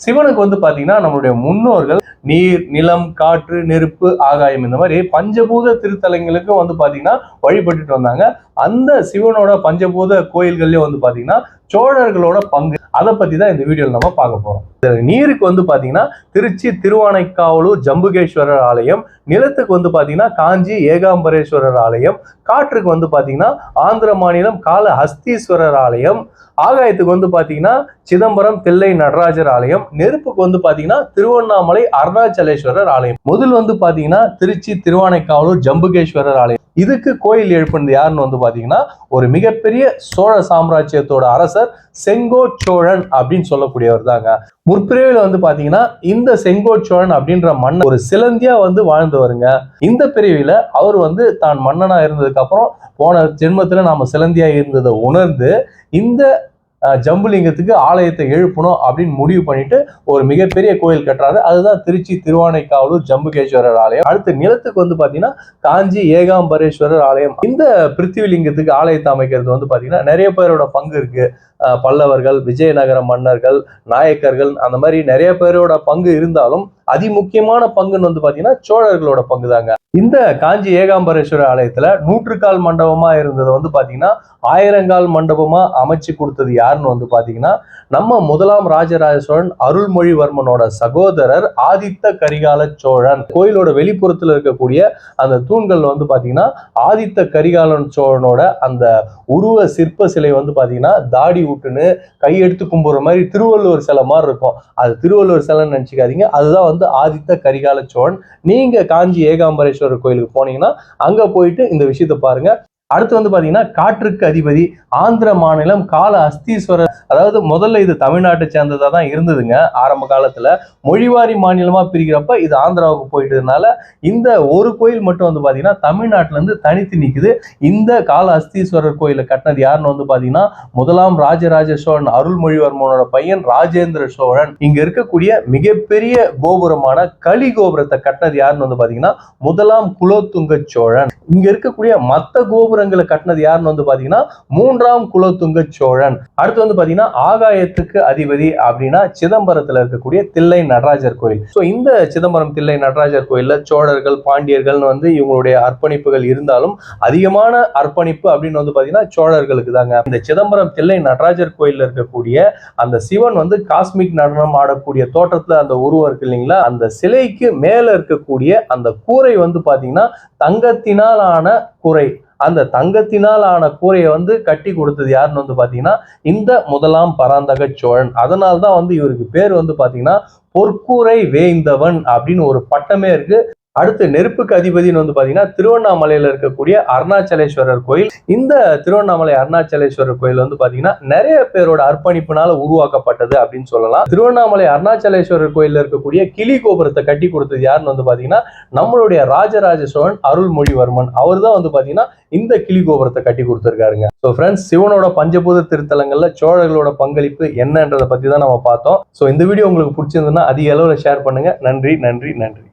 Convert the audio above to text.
சிவனுக்கு வந்து பாத்தீங்கன்னா நம்மளுடைய முன்னோர்கள் நீர் நிலம் காற்று நெருப்பு ஆகாயம் இந்த மாதிரி பஞ்சபூத திருத்தலங்களுக்கு வந்து பாத்தீங்கன்னா வழிபட்டுட்டு வந்தாங்க. அந்த சிவனோட பஞ்சபூத கோயில்கள்லேயும் வந்து பாத்தீங்கன்னா சோழர்களோட பங்கு. அதை பத்தி தான் இந்த வீடியோவில் நம்ம பார்க்க போறோம். நீருக்கு வந்து பாத்தீங்கன்னா திருச்சி திருவானைக்காவலூர் ஜம்புகேஸ்வரர் ஆலயம். நிலத்துக்கு வந்து பாத்தீங்கன்னா காஞ்சி ஏகாம்பரேஸ்வரர் ஆலயம். காற்றுக்கு வந்து பாத்தீங்கன்னா ஆந்திர மாநிலம் கால ஹஸ்தீஸ்வரர் ஆலயம். ஆகாயத்துக்கு வந்து பாத்தீங்கன்னா சிதம்பரம் தில்லை நடராஜர் ஆலயம். நெருப்புக்கு வந்து பாத்தீங்கன்னா திருவண்ணாமலை அருணாச்சலேஸ்வரர் ஆலயம். முதல் வந்து பாத்தீங்கன்னா திருச்சி திருவானைக்காவலூர் ஜம்புகேஸ்வரர் ஆலயம். இதுக்கு கோயில் எழுப்பினது யாருன்னு வந்து பார்த்தீங்கன்னா ஒரு மிகப்பெரிய சோழ சாம்ராஜ்யத்தோட அரசர் செங்கோச்சோழன் அப்படின்னு சொல்லக்கூடியவர் தாங்க. முற்பிரிவில் வந்து பார்த்தீங்கன்னா இந்த செங்கோச்சோழன் அப்படின்ற மன்னன் ஒரு சிலந்தியா வந்து வாழ்ந்தவருங்க. இந்த பிரிவில் அவர் வந்து தான் மன்னனாக இருந்ததுக்கு அப்புறம் போன ஜென்மத்தில் நாம சிலந்தியாக இருந்ததை உணர்ந்து இந்த ஜம்புலிங்கத்துக்கு ஆலயத்தை எழுப்பணும் அப்படின்னு முடிவு பண்ணிட்டு ஒரு மிகப்பெரிய கோயில் கட்டுறாரு. அதுதான் திருச்சி திருவானைக்காவலூர் ஜம்புகேஸ்வரர் ஆலயம். அடுத்து நிலத்துக்கு வந்து பார்த்தீங்கன்னா காஞ்சி ஏகாம்பரேஸ்வரர் ஆலயம். இந்த பிருத்திவிலிங்கத்துக்கு ஆலயத்தை அமைக்கிறது வந்து பார்த்தீங்கன்னா நிறைய பேரோட பங்கு இருக்கு. பல்லவர்கள் விஜயநகர மன்னர்கள் நாயக்கர்கள் அந்த மாதிரி நிறைய பேரோட பங்கு இருந்தாலும் அதிமுக்கியமான பங்குன்னு வந்து பாத்தீங்கன்னா சோழர்களோட பங்கு தாங்க இந்த காஞ்சி ஏகாம்பரேஸ்வரர் ஆலயத்துல நூற்றுக்கால் மண்டபமா இருந்தது வந்து பாத்தீங்கன்னா ஆயிரங்கால் மண்டபமா அமைச்சு கொடுத்தது யாருன்னு வந்து பாத்தீங்கன்னா நம்ம முதலாம் ராஜராஜ சோழன் அருள்மொழிவர்மனோட சகோதரர் ஆதித்த கரிகால சோழன். கோயிலோட வெளிப்புறத்துல இருக்கக்கூடிய அந்த தூண்கள் வந்து பாத்தீங்கன்னா ஆதித்த கரிகாலன் சோழனோட அந்த உருவ சிற்ப சிலை வந்து பாத்தீங்கன்னா தாடி விட்டுன்னு கையெடுத்து கும்புற மாதிரி திருவள்ளுவர் சிலை மாதிரி இருக்கும். அது திருவள்ளுவர் சிலைன்னு நினைச்சுக்காதீங்க. அதுதான் வந்து ஆதித்த கரிகால சோழன். நீங்க காஞ்சி ஏகாம்பரேஸ்வரர் கோயிலுக்கு போனீங்கன்னா அங்க போயிட்டு இந்த விஷயத்தை பாருங்க. அடுத்து வந்து பாத்தீங்கன்னா காற்றுக்கு அதிபதி ஆந்திர மாநிலம் கால அஸ்தீஸ்வரர் அதாவது முதல்ல இது தமிழ்நாட்டை சேர்ந்ததா தான் இருந்ததுங்க ஆரம்ப காலத்துல. மொழிவாரி மாநிலமா பிரிக்கிறப்ப இது ஆந்திராவுக்கு போயிட்டதுனால இந்த ஒரு கோயில் மட்டும் வந்து பாத்தீங்கன்னா தமிழ்நாட்டிலேருந்து தனித்து நிக்குது. இந்த கால அஸ்தீஸ்வரர் கோயிலை கட்டினது யாருன்னு வந்து பாத்தீங்கன்னா முதலாம் ராஜராஜ சோழன் அருள்மொழிவர்மனோட பையன் ராஜேந்திர சோழன். இங்க இருக்கக்கூடிய மிகப்பெரிய கோபுரமான களி கோபுரத்தை கட்டினது யாருன்னு வந்து பாத்தீங்கன்னா முதலாம் குலோத்துங்க சோழன். இங்க இருக்கக்கூடிய மத்த கோபுரங்களை கட்டினது யாருன்னு வந்து பாத்தீங்கன்னா மூன்றாம் குலோத்துங்க சோழன். அடுத்து வந்து பாத்தீங்கன்னா ஆகாயத்துக்கு அதிபதி அப்படின்னா சிதம்பரத்துல இருக்கக்கூடிய தில்லை நடராஜர் கோயில். ஸோ இந்த சிதம்பரம் தில்லை நடராஜர் கோயில்ல சோழர்கள் பாண்டியர்கள்னு வந்து இவங்களுடைய அர்ப்பணிப்புகள் இருந்தாலும் அதிகமான அர்ப்பணிப்பு அப்படின்னு வந்து பாத்தீங்கன்னா சோழர்களுக்கு தாங்க. இந்த சிதம்பரம் தில்லை நடராஜர் கோயில்ல இருக்கக்கூடிய அந்த சிவன் வந்து காஸ்மிக் நடனம் ஆடக்கூடிய தோற்றத்துல அந்த உருவம் இருக்கு இல்லைங்களா? அந்த சிலைக்கு மேல இருக்கக்கூடிய அந்த கூரை வந்து பாத்தீங்கன்னா தங்கத்தினால் ஆன கூரை. அந்த தங்கத்தினால் ஆன கூரையை வந்து கட்டி கொடுத்தது யாருன்னு வந்து பார்த்தீங்கன்னா இந்த முதலாம் பராந்தக சோழன். அதனால்தான் வந்து இவருக்கு பேர் வந்து பார்த்தீங்கன்னா பொற்கூரை வேய்ந்தவன் அப்படின்னு ஒரு பட்டமே இருக்கு. அடுத்து நெருப்புக்கு அதிபதினு வந்து பார்த்தீங்கன்னா திருவண்ணாமலையில் இருக்கக்கூடிய அருணாச்சலேஸ்வரர் கோயில். இந்த திருவண்ணாமலை அருணாச்சலேஸ்வரர் கோயில் வந்து பார்த்தீங்கன்னா நிறைய பேரோட அர்ப்பணிப்புனால உருவாக்கப்பட்டது அப்படின்னு சொல்லலாம். திருவண்ணாமலை அருணாச்சலேஸ்வரர் கோயிலில் இருக்கக்கூடிய கிளி கோபுரத்தை கட்டி கொடுத்தது யாருன்னு வந்து பார்த்தீங்கன்னா நம்மளுடைய ராஜராஜ சோழன் அருள்மொழிவர்மன். அவர் தான் வந்து பார்த்தீங்கன்னா இந்த கிளி கோபுரத்தை கட்டி கொடுத்துருக்காருங்க. ஸோ ஃப்ரெண்ட்ஸ் சிவனோட பஞ்சபூத திருத்தலங்களில் சோழர்களோட பங்களிப்பு என்னன்றதை பற்றி தான் நம்ம பார்த்தோம். ஸோ இந்த வீடியோ உங்களுக்கு பிடிச்சிருந்ததுன்னா அதிக அளவில் ஷேர் பண்ணுங்க. நன்றி நன்றி நன்றி.